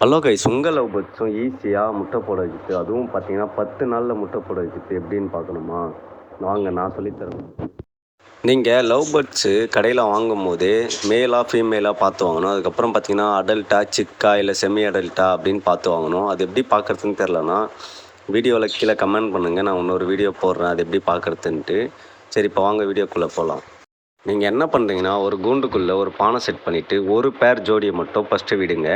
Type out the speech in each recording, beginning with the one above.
Hello guys உங்கள் love பட்ஸும் ஈஸியாக முட்டை போட வைக்கிது அதுவும் பார்த்தீங்கன்னா பத்து நாளில் முட்டை போட வைக்கிது எப்படின்னு பார்க்கணுமா? வாங்க நான் சொல்லித்தரேன். நீங்கள் லவ் பேர்ட்ஸு கடையில் வாங்கும்போது மேலாக ஃபீமேலாக பார்த்து வாங்கணும். அதுக்கப்புறம் பார்த்தீங்கன்னா அடல்ட்டா சிக்கா இல்லை செமி அடல்ட்டா அப்படின்னு பார்த்து வாங்கணும். அது எப்படி பார்க்குறதுன்னு தெரிலனா வீடியோவில் கீழே கமெண்ட் பண்ணுங்கள் நான் இன்னொரு வீடியோ போடுறேன். அது எப்படி பார்க்குறதுன்ட்டு. சரி இப்போ வாங்க வீடியோக்குள்ளே போகலாம் நீங்கள் என்ன பண்ணுறீங்கன்னா ஒரு கூண்டுக்குள்ளே ஒரு பானை செட் பண்ணிவிட்டு ஒரு பேர் ஜோடியை மட்டும் ஃபஸ்ட்டு விடுங்க.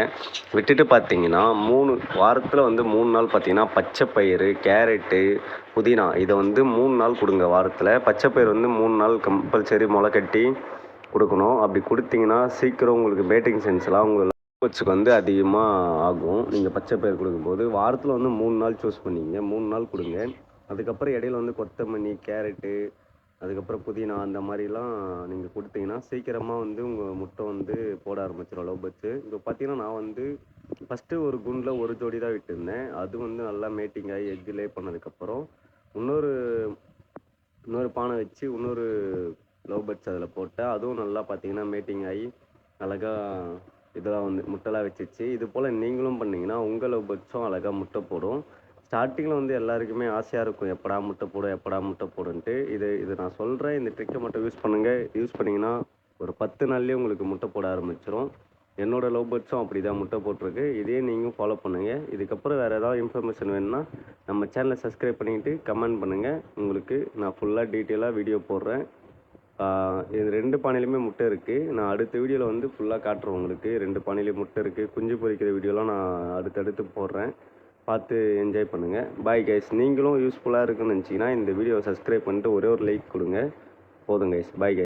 விட்டுட்டு பார்த்தீங்கன்னா மூணு வாரத்தில் வந்து மூணு நாள் பார்த்தீங்கன்னா பச்சை பயிறு கேரட்டு புதினா இதை வந்து மூணு நாள் கொடுங்க வாரத்தில். பச்சை பயிறு வந்து மூணு நாள் கம்பல்சரி முளை கட்டி கொடுக்கணும். அப்படி கொடுத்தீங்கன்னா சீக்கிரம் உங்களுக்கு பேட்டிங் சென்ஸ்லாம் உங்கள் வச்சுக்கு வந்து அதிகமாக ஆகும். நீங்கள் பச்சை பயிர் கொடுக்கும்போது வாரத்தில் வந்து மூணு நாள் சூஸ் பண்ணிங்க மூணு நாள் கொடுங்க. அதுக்கப்புறம் இடையில வந்து கொத்தமல்லி கேரட்டு அதுக்கப்புறம் புதினா அந்த மாதிரிலாம் நீங்கள் கொடுத்தீங்கன்னா சீக்கிரமாக வந்து உங்கள் முட்டை வந்து போட ஆரம்பிச்சிடும் லவ் பர்ட்ஸு. இப்போ பார்த்தீங்கன்னா நான் வந்து ஃபஸ்ட்டு ஒரு குண்டில் ஒரு ஜோடி தான் விட்டுருந்தேன். அது வந்து நல்லா மேட்டிங் ஆகி எக் லே பண்ணதுக்கப்புறம் இன்னொரு இன்னொரு பானை வச்சு இன்னொரு லவ் பேர்ட்ஸ் அதில் போட்டேன். அதுவும் நல்லா பார்த்தீங்கன்னா மேட்டிங் ஆகி அழகாக இதெல்லாம் வந்து முட்டைலாம் வச்சிச்சு இது போல் நீங்களும் பண்ணிங்கன்னா உங்கள் லவ் பேர்ட்ஸும் அழகாக முட்டை போடும். ஸ்டார்டிங்கில் வந்து எல்லாருக்குமே ஆசையாக இருக்கும் எப்படா முட்டை போடும் எப்படா முட்டை போடுன்ட்டு. இது இது நான் சொல்கிறேன் இந்த ட்ரிக்கை மட்டும் யூஸ் பண்ணுங்கள் யூஸ் பண்ணிங்கன்னா ஒரு பத்து நாள்லேயே உங்களுக்கு முட்டை போட ஆரம்பிச்சிடும் என்னோடய லவ் பேர்ட்ஸும் அப்படி தான் முட்டை போட்டிருக்கு. இதே நீங்கள் ஃபாலோ பண்ணுங்கள் இதுக்கப்புறம் வேறு ஏதாவது இன்ஃபர்மேஷன் வேணும்னா நம்ம சேனலை சப்ஸ்கிரைப் பண்ணிக்கிட்டு கமெண்ட் பண்ணுங்கள் உங்களுக்கு நான் ஃபுல்லாக டீட்டெயிலாக வீடியோ போடுறேன். இது ரெண்டு பானையிலுமே முட்டை இருக்குது நான் அடுத்த வீடியோவில் வந்து ஃபுல்லாக காட்டுறேன் உங்களுக்கு. ரெண்டு பானையிலையும் முட்டை இருக்குது குஞ்சு பொரிக்கிற வீடியோலாம் நான் அடுத்தடுத்து போடுறேன். பார்த்து என்ஜாய் பண்ணுங்கள் பாய் கைஸ் நீங்களும் யூஸ்ஃபுல்லாக இருக்குன்னு நினச்சிங்கன்னா இந்த வீடியோவை சப்ஸ்கிரைப் பண்ணிட்டு ஒரே ஒரு லைக் கொடுங்க. போதும் கைஸ் பாய் கைஸ்